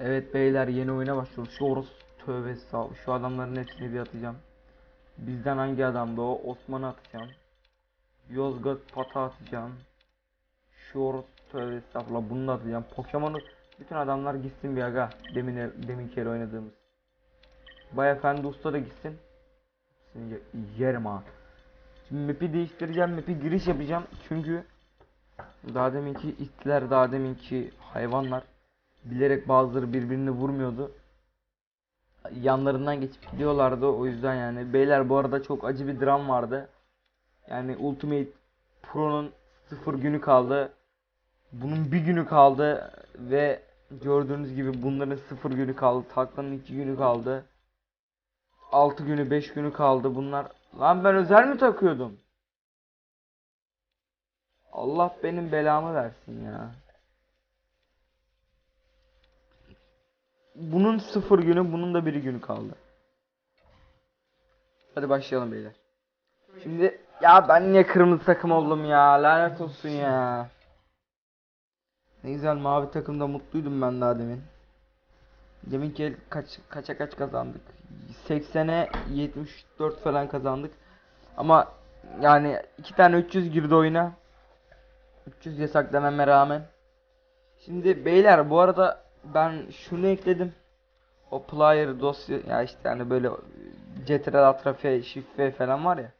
Evet beyler yeni oyuna başlıyoruz. Şu Oros tövbe estağfurullah. Şu adamların hepsini bir atacağım. Bizden hangi adamdı o? Osman'ı atacağım. Yozgat Pata atacağım. Şu Oros tövbe estağfurullah bunu da atacağım. Pokemon'u bütün adamlar gitsin bir aga. Demin demin kere oynadığımız. Bay Efendi Usta da gitsin. Ye- yerim ha. Şimdi map'i değiştireceğim. Map'i giriş yapacağım. Çünkü daha deminki itler, daha deminki hayvanlar bilerek bazıları birbirini vurmuyordu. Yanlarından geçip gidiyorlardı o yüzden yani. Beyler bu arada çok acı bir dram vardı. Yani Ultimate Pro'nun sıfır günü kaldı. Bunun bir günü kaldı ve gördüğünüz gibi bunların sıfır günü kaldı. Takla'nın iki günü kaldı. 6 günü 5 günü kaldı bunlar. Lan ben özel mi takıyordum? Allah benim belamı versin ya. Bunun sıfır günü, bunun da bir günü kaldı. Hadi başlayalım beyler. Şimdi ya ben niye kırmızı takım oldum ya? Lanet olsun ya. Ne güzel mavi takımda mutluydum ben daha demin. Deminki el kaç kaça kaç kazandık? 80'e 74 falan kazandık. Ama yani iki tane 300 girdi oyuna. 300 yasak dememe rağmen. Şimdi beyler bu arada ben şunu ekledim. O player dosya ya işte hani böyle CTRL atrafe şifre falan var ya.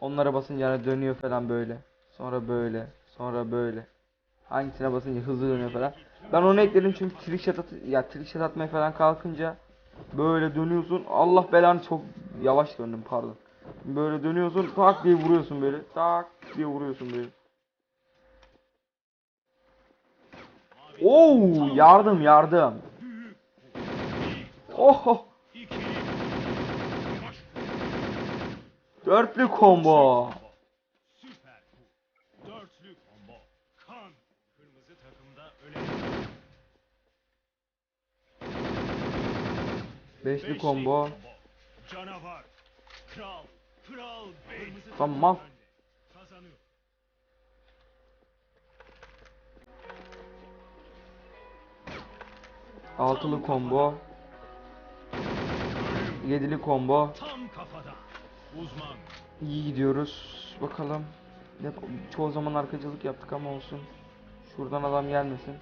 Onlara basınca hani dönüyor falan böyle. Sonra böyle. Sonra böyle. Hangisine basınca hızlı dönüyor falan. Ben onu ekledim çünkü trickshot at ya trickshot atmaya falan kalkınca böyle dönüyorsun. Allah belanı çok yavaş döndüm pardon. Böyle dönüyorsun tak diye vuruyorsun böyle. Tak diye vuruyorsun böyle. Oo yardım yardım. Oh dörtlü combo. Beşli combo. Canavar. Kral. Kral Tamam. Kazanıyor. Altılı combo. Yedili combo. İyi gidiyoruz. Bakalım. Çoğu zaman arkacılık yaptık ama olsun. Şuradan adam gelmesin.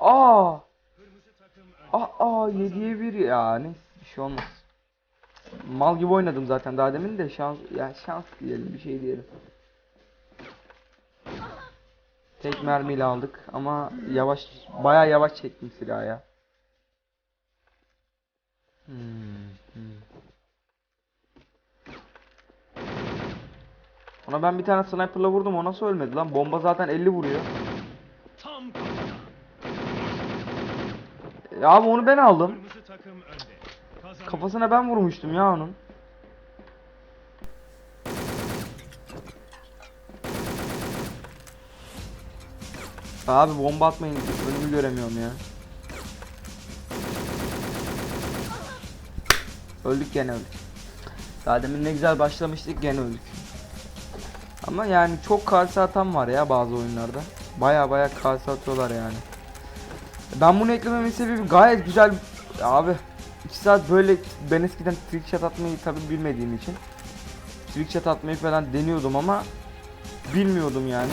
Aa! Aa 7'ye 1 ya. Neyse bir şey olmaz. Mal gibi oynadım zaten daha demin de şans ya şans diyelim bir şey diyelim. Tek mermiyle aldık ama yavaş baya yavaş çektim silahı ya. Hmm, hmm. Ona ben bir tane sniperla vurdum o nasıl ölmedi lan? Bomba zaten 50 vuruyor. Ya abi onu ben aldım. Kırmızı takım önde. Kazanıyor. Kafasına ben vurmuştum ya onun. Abi bomba atmayın. Önümü göremiyorum ya. Öldük gene öldük. Daha demin ne güzel başlamıştık gene öldük. Ama yani çok kalse atan var ya bazı oyunlarda. Baya baya kalse atıyorlar yani. Ben bunu eklememin sebebi gayet güzel. Abi 2 saat böyle ben eskiden trickshot atmayı tabi bilmediğim için trickshot atmayı falan deniyordum ama bilmiyordum yani.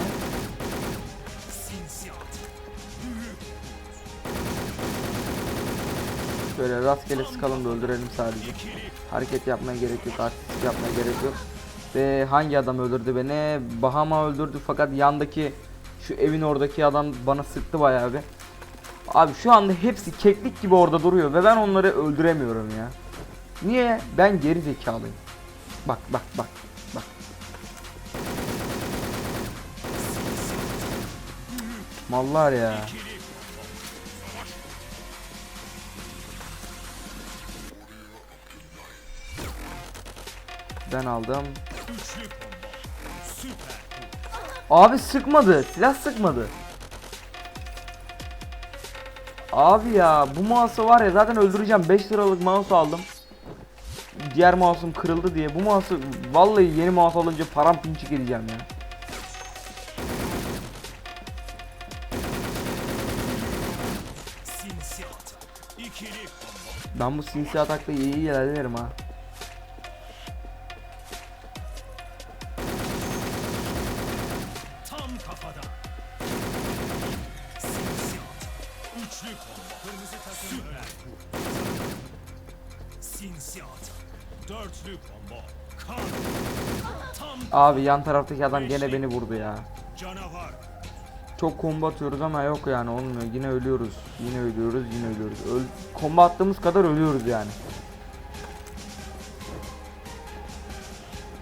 Şöyle rastgele sıkalım da öldürelim sadece. Hareket yapmaya gerek yok, artistik yapmaya gerek yok. Ve hangi adam öldürdü beni? Bahama öldürdü fakat yandaki şu evin oradaki adam bana sıktı bayağı bir. Abi şu anda hepsi keklik gibi orada duruyor ve ben onları öldüremiyorum ya. Niye? Ben geri zekalıyım. Bak bak bak bak. Mallar ya. Ben aldım. Abi sıkmadı. Silah sıkmadı. Abi ya bu mouse'u var ya zaten öldüreceğim. 5 liralık mouse aldım. diğer mouse'um kırıldı diye bu mouse'u vallahi yeni mouse alınca paramparçık edeceğim ya. Ben bu sinsi atakla iyi ilerlerim ha. Üçlü combo. Kırmızı takım önde. Sinsi atak. Dörtlü combo. Kan. Tam Abi yan taraftaki adam gene beni vurdu ya. canavar. Çok combo atıyoruz ama yok yani olmuyor. Yine ölüyoruz. Yine ölüyoruz, yine ölüyoruz. Öl combo attığımız kadar ölüyoruz yani.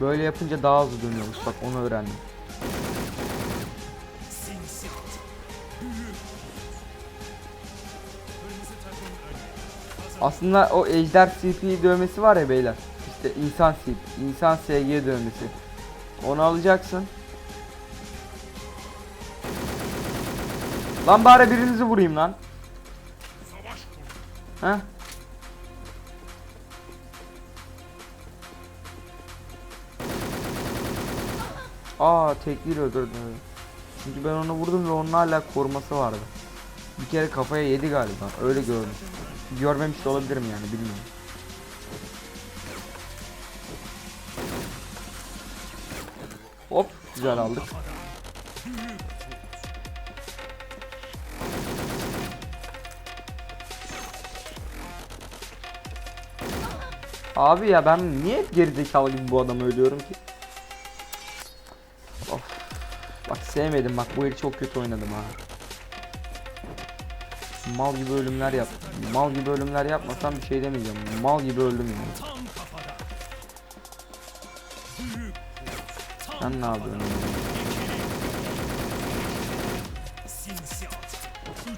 Böyle yapınca daha hızlı dönüyormuş. Bak onu öğrendim. Aslında o ejder CP dövmesi var ya beyler. İşte insan CP, insan SG dövmesi. Onu alacaksın. Lan bari birinizi vurayım lan. Heh. Aa tekliyle öldürdü. Çünkü ben onu vurdum ve onun hala koruması vardı. Bir kere kafaya yedi galiba. Öyle gördüm. Görmemiş de olabilirim yani bilmiyorum. Hop güzel aldık. Abi ya ben niye hep gerizekalı gibi bu adamı ölüyorum ki? Of. Bak sevmedim bak bu eli çok kötü oynadım ha. Mal gibi ölümler yap. Mal gibi ölümler yapmasam bir şey demeyeceğim. Mal gibi öldüm yani. Sen ne yapıyorsun?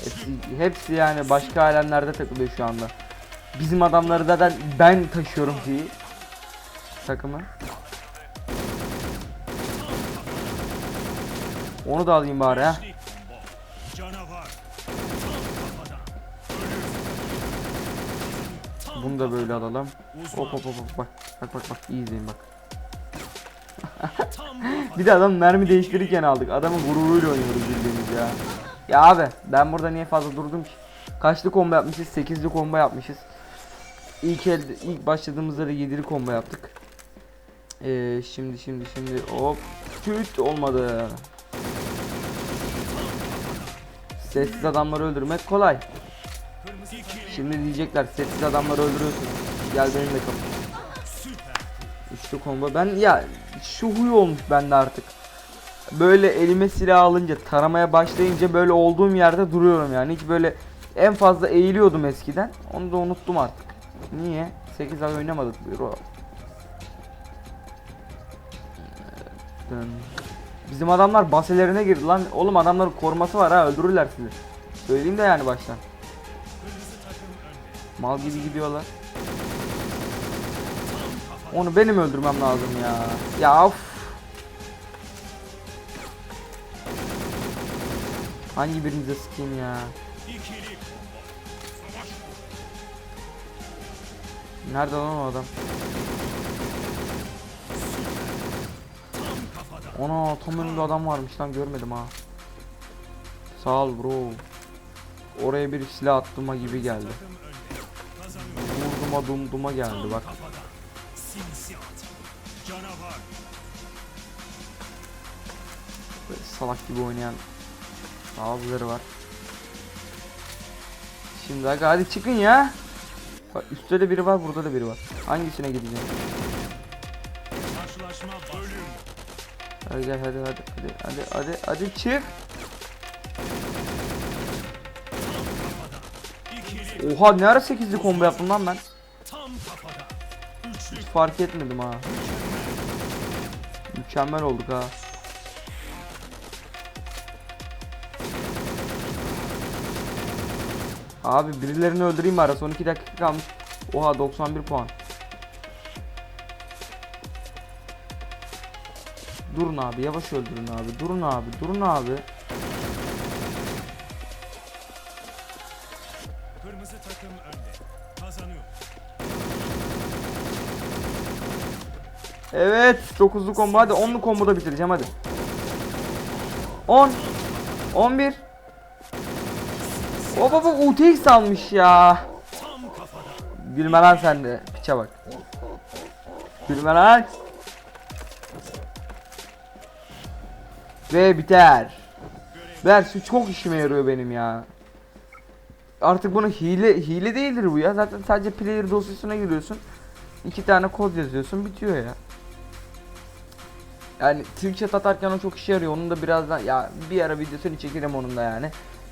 Hepsi, hepsi yani başka alemlerde takılıyor şu anda. Bizim adamları da ben taşıyorum ki takımı. Onu da alayım bari ha. Beşli combo. Canavar. Tam kafadan. Tam Bunu da böyle alalım. Hop hop hop bak. Bak bak bak iyi izleyin bak. Bir de adam mermi değiştirirken aldık. Adamın gururuyla oynuyoruz bildiğiniz ya. Ya abi ben burada niye fazla durdum ki? Kaçlı combo yapmışız? 8'li combo yapmışız. İlk elde ilk başladığımızda da 7'li combo yaptık. Ee, şimdi şimdi şimdi hop tüt olmadı. Sessiz adamları öldürmek kolay. Şimdi diyecekler sessiz adamları öldürüyorsun. Gel benimle kapı. Üçlü combo. Ben ya şu huy olmuş bende artık. Böyle elime silah alınca taramaya başlayınca böyle olduğum yerde duruyorum yani. Hiç böyle en fazla eğiliyordum eskiden. Onu da unuttum artık. Niye? 8 ay oynamadık bro. Bizim adamlar baselerine girdi lan. Oğlum adamların koruması var ha öldürürler sizi. Söyleyeyim de yani baştan. Mal gibi gidiyorlar. Onu benim öldürmem lazım ya. Ya of. Hangi birinize sıkayım ya? Nerede lan o adam? Ona tam önünde adam varmış lan görmedim ha. Sağ ol bro. Oraya bir silah attığıma gibi geldi. Kazanıyor. Vurduma dumduma geldi bak. Böyle salak gibi oynayan bazıları var. Şimdi aga hadi çıkın ya. Bak üstte de biri var burada da biri var. Hangisine gideceğim? Hadi gel hadi hadi hadi hadi hadi hadi çık. Oha ne ara 8'li combo yaptım lan ben. Fark etmedim ha. Mükemmel olduk ha. Abi birilerini öldüreyim bari son 2 dakika kalmış. Oha 91 puan. Durun abi yavaş öldürün abi. Durun abi durun abi. Evet 9'lu combo hadi 10'lu comboda bitireceğim hadi. 10 11 O baba UTX almış ya. Gülme lan sen de piçe bak. Gülme lan. Ve biter. Versi çok işime yarıyor benim ya. Artık bunu hile hile değildir bu ya. Zaten sadece player dosyasına giriyorsun. iki tane kod yazıyorsun bitiyor ya. Yani Twitch'e atarken o çok işe yarıyor. Onun da birazdan ya bir ara videosunu çekerim onun da yani.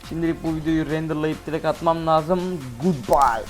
Şimdilik bu videoyu renderlayıp direkt atmam lazım. Goodbye.